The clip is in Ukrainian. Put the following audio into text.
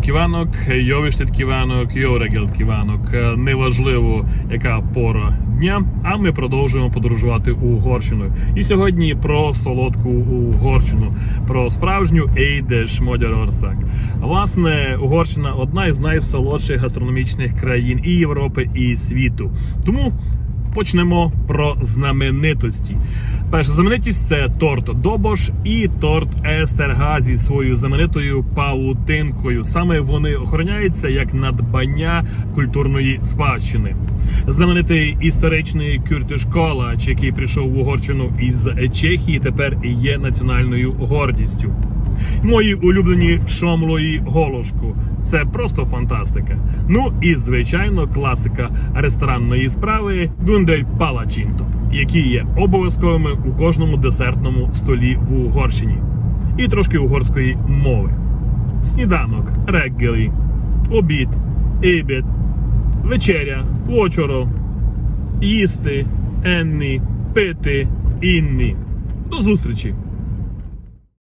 Kívánok, jó estét kívánok, jó reggelt kívánок. Неважливо, яка пора дня, а ми продовжуємо подорожувати Угорщиною. І сьогодні про солодку Угорщину, про справжню Ейдеш Модярорсак. Власне, Угорщина одна із найсолодших гастрономічних країн і Європи, і світу. Тому Почнемо про знаменитості. Перша знаменитість це торт Добош і торт Естерга зі своєю знаменитою паутинкою. Саме вони охороняються як надбання культурної спадщини. Знаменитий історичний Кюртишколач, який прийшов в Угорщину із Чехії, тепер є національною гордістю. Мої улюблені шомлої голошку. Це просто фантастика. Ну і звичайно, класика ресторанної справи Гундель Палачінто, які є обов'язковими у кожному десертному столі в Угорщині. І трошки угорської мови. Сніданок, реггелі, обід, ібід, вечеря, вечоро, їсти, енні, пити, інні. До зустрічі!